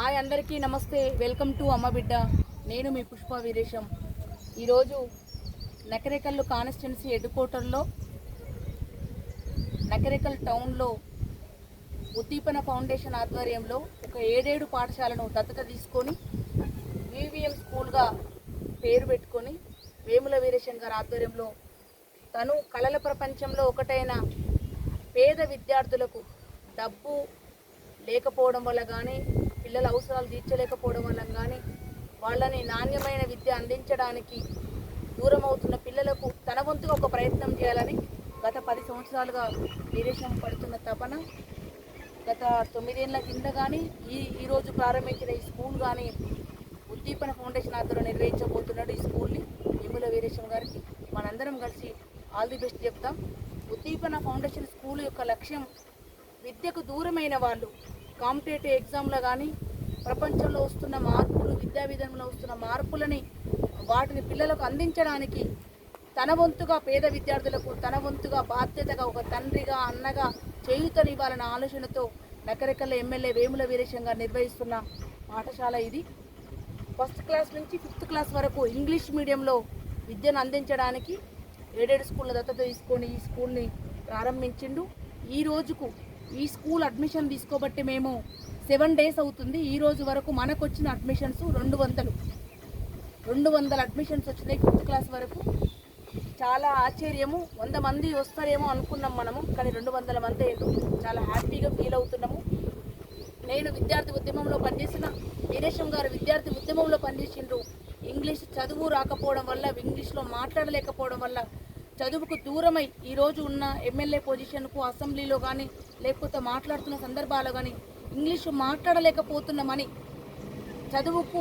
Hi అందరికీ నమస్తే. Welcome to అమ్మ బిడ్డ. నేను మీ పుష్ప వీరేశం. ఈరోజు నకరేకల్లు కాన్స్టిట్యున్సీ హెడ్ క్వార్టర్లో నకరేకల్ టౌన్లో ఉద్దీపన ఫౌండేషన్ ఆధ్వర్యంలో ఒక ఏడేడు పాఠశాలను దత్తత తీసుకొని వివిఎం స్కూల్గా పేరు పెట్టుకొని వేముల వీరేశం గారి ఆధ్వర్యంలో తను కళల ప్రపంచంలో ఒకటైన పేద విద్యార్థులకు డబ్బు లేకపోవడం వల్ల కానీ పిల్లల అవసరాలు తీర్చలేకపోవడం వల్ల కానీ వాళ్ళని నాణ్యమైన విద్య అందించడానికి దూరం అవుతున్న పిల్లలకు తన వంతుగా ఒక ప్రయత్నం చేయాలని గత పది సంవత్సరాలుగా నిరీక్షణ పడుతున్న తపన గత తొమ్మిదేళ్ళ కింద కానీ ఈ ఈరోజు ప్రారంభించిన ఈ స్కూల్ కానీ ఉద్దీపన ఫౌండేషన్ ఆధ్వర్యంలో నిర్వహించబోతున్నాడు ఈ స్కూల్ని నిమ్ముల వీరేశం గారికి మనందరం కలిసి ఆల్ ది బెస్ట్ చెప్తాం. ఉద్దీపన ఫౌండేషన్ స్కూల్ యొక్క లక్ష్యం విద్యకు దూరమైన వాళ్ళు కాంపిటేటివ్ ఎగ్జామ్లో కానీ ప్రపంచంలో వస్తున్న మార్పులు విద్యా విధానంలో వస్తున్న మార్పులని వాటిని పిల్లలకు అందించడానికి తన వంతుగా పేద విద్యార్థులకు తన వంతుగా బాధ్యతగా ఒక తండ్రిగా అన్నగా చేయుతనివ్వాలన్న ఆలోచనతో నకరెకల్ల ఎమ్మెల్యే వేముల వీరేశం గారు నిర్వహిస్తున్న పాఠశాల ఇది. ఫస్ట్ క్లాస్ నుంచి ఫిఫ్త్ క్లాస్ వరకు ఇంగ్లీష్ మీడియంలో విద్యను అందించడానికి ఏడేడు స్కూళ్ళ దత్తత తీసుకొని ఈ స్కూల్ని ప్రారంభించిండు. ఈ రోజుకు ఈ స్కూల్ అడ్మిషన్ తీసుకోబట్టి మేము సెవెన్ డేస్ అవుతుంది. ఈ రోజు వరకు మనకు వచ్చిన అడ్మిషన్స్ రెండు వందలు. రెండు వందల అడ్మిషన్స్ వచ్చినాయి ఫిఫ్త్ క్లాస్ వరకు. చాలా ఆశ్చర్యము. వంద మంది వస్తారేమో అనుకున్నాం మనము కానీ రెండు వందల మంది చాలా హ్యాపీగా ఫీల్ అవుతున్నాము. నేను విద్యార్థి ఉద్యమంలో పనిచేసిన వీరేశం గారు విద్యార్థి ఉద్యమంలో పనిచేసిండ్రు. ఇంగ్లీష్ చదువు రాకపోవడం వల్ల ఇంగ్లీష్లో మాట్లాడలేకపోవడం వల్ల చదువుకు దూరమై ఈరోజు ఉన్న ఎమ్మెల్యే పొజిషన్కు అసెంబ్లీలో కానీ లేకపోతే మాట్లాడుతున్న సందర్భాల్లో కానీ ఇంగ్లీషు మాట్లాడలేకపోతున్నామని చదువుకు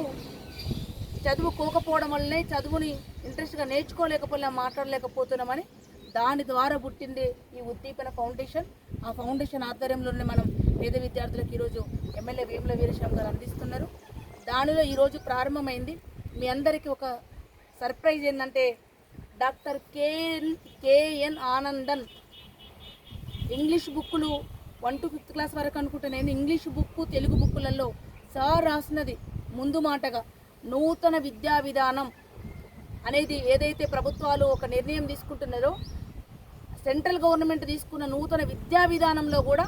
చదువుకోకపోవడం వల్లనే చదువుని ఇంట్రెస్ట్గా నేర్చుకోలేకపోయినా మాట్లాడలేకపోతున్నామని దాని ద్వారా పుట్టింది ఈ ఉద్దీపన ఫౌండేషన్. ఆ ఫౌండేషన్ ఆధ్వర్యంలోనే మనం పేద విద్యార్థులకు ఈరోజు ఎమ్మెల్యే వేముల వీరశ్యామ్ గారు అందిస్తున్నారు. దానిలో ఈరోజు ప్రారంభమైంది. మీ అందరికీ ఒక సర్ప్రైజ్ ఏంటంటే doctor KN KN Anandan. English బుక్కులు వన్ టు ఫిఫ్త్ క్లాస్ వరకు అనుకుంటా నేను ఇంగ్లీష్ బుక్ తెలుగు బుక్కులలో సార్ రాసినది ముందు మాటగా నూతన విద్యా విధానం అనేది ఏదైతే ప్రభుత్వాలు ఒక నిర్ణయం తీసుకుంటున్నారో సెంట్రల్ గవర్నమెంట్ తీసుకున్న నూతన విద్యా విధానంలో కూడా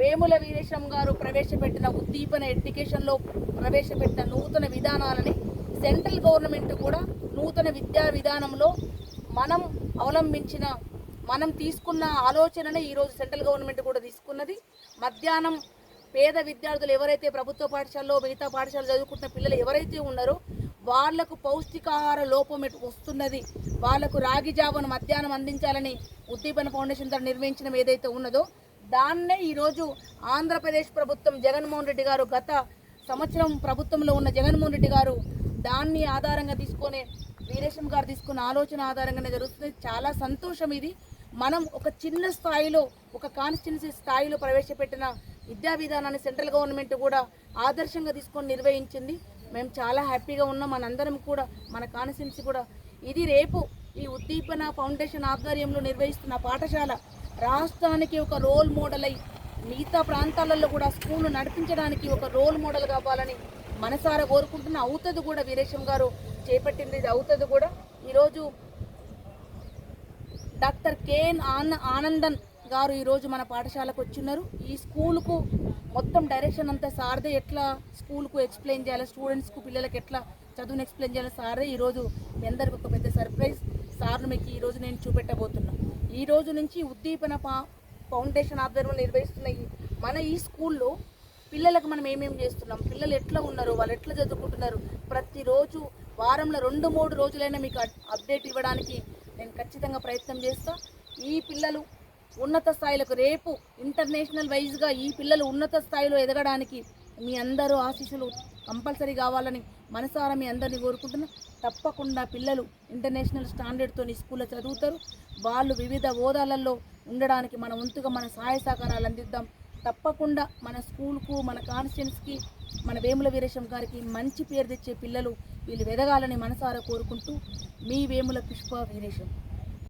వేముల వీరేశం గారు ప్రవేశపెట్టిన ఉద్దీపన ఎడ్యుకేషన్లో ప్రవేశపెట్టిన నూతన విధానాలని సెంట్రల్ గవర్నమెంట్ కూడా నూతన విద్యా విధానంలో మనం అవలంబించిన మనం తీసుకున్న ఆలోచననే ఈరోజు సెంట్రల్ గవర్నమెంట్ కూడా తీసుకున్నది. మధ్యాహ్నం పేద విద్యార్థులు ఎవరైతే ప్రభుత్వ పాఠశాలలో మిగతా పాఠశాల చదువుకుంటున్న పిల్లలు ఎవరైతే ఉన్నారో వాళ్ళకు పౌష్టికాహార లోపం వస్తున్నది వాళ్ళకు రాగి జావను మధ్యాహ్నం అందించాలని ఉద్దీపన ఫౌండేషన్ ద్వారా నిర్మించడం ఏదైతే ఉన్నదో దాన్నే ఈరోజు ఆంధ్రప్రదేశ్ ప్రభుత్వం జగన్మోహన్ రెడ్డి గారు గత సంవత్సరం ప్రభుత్వంలో ఉన్న జగన్మోహన్ రెడ్డి గారు దాన్ని ఆధారంగా తీసుకొని వీరేశం గారు తీసుకున్న ఆలోచన ఆధారంగానే జరుగుతుంది. చాలా సంతోషం ఇది. మనం ఒక చిన్న స్థాయిలో ఒక కాన్స్టిట్యున్సీ స్థాయిలో ప్రవేశపెట్టిన విద్యా విధానాన్ని సెంట్రల్ గవర్నమెంట్ కూడా ఆదర్శంగా తీసుకొని నిర్వహించింది. మేము చాలా హ్యాపీగా ఉన్నాం. మనందరం కూడా మన కాన్స్టిట్యున్సీ కూడా. ఇది రేపు ఈ ఉద్దీపన ఫౌండేషన్ ఆధ్వర్యంలో నిర్వహిస్తున్న పాఠశాల రాష్ట్రానికి ఒక రోల్ మోడల్ అయి మిగతా ప్రాంతాలలో కూడా స్కూల్ నడిపించడానికి ఒక రోల్ మోడల్ కావాలని మనసారా కోరుకుంటున్న. అవుతుంది కూడా వీరేశం గారు. చేపట్టింది ఇది అవుతుంది కూడా. ఈరోజు డాక్టర్ కేఎన్ ఆన ఆనందన్ గారు ఈరోజు మన పాఠశాలకు వచ్చిన్నారు ఈ స్కూల్కు మొత్తం డైరెక్షన్ అంతా సార్దే ఎట్లా స్కూల్కు ఎక్స్ప్లెయిన్ చేయాలి స్టూడెంట్స్కు పిల్లలకి ఎట్లా చదువును ఎక్స్ప్లెయిన్ చేయాలి సారే ఈరోజు మీ అందరికి ఒక పెద్ద సర్ప్రైజ్. సార్ను మీకు ఈరోజు నేను చూపెట్టబోతున్నా. ఈ రోజు నుంచి ఉద్దీపన పా ఫౌండేషన్ ఆధ్వర్యంలో నిర్వహిస్తున్న మన ఈ స్కూల్లో పిల్లలకు మనం ఏమేమి చేస్తున్నాం? పిల్లలు ఎట్లా ఉన్నారు? వాళ్ళు ఎట్లా చదువుకుంటున్నారు? ప్రతిరోజు వారంలో రెండు మూడు రోజులైనా మీకు అప్డేట్ ఇవ్వడానికి నేను ఖచ్చితంగా ప్రయత్నం చేస్తా. ఈ పిల్లలు ఉన్నత స్థాయిలకు రేపు ఇంటర్నేషనల్ వైజ్గా ఈ పిల్లలు ఉన్నత స్థాయిలో ఎదగడానికి మీ అందరూ ఆశీస్సులు కంపల్సరీ కావాలని మనసారా మీ అందరినీ కోరుకుంటున్నా. తప్పకుండా పిల్లలు ఇంటర్నేషనల్ స్టాండర్డ్తో స్కూల్లో చదువుతారు. వాళ్ళు వివిధ హోదాలలో ఉండడానికి మన వంతుగా మన సహాయ సహకారాలు అందిద్దాం. తప్పకుండా మన స్కూల్కు మన కాన్స్టిట్యున్స్కి మన వేముల వీరేశం గారికి మంచి పేరు తెచ్చే పిల్లలు వీళ్ళు ఎదగాలని మనసారా కోరుకుంటూ మీ వేముల పుష్ప వీరేశం.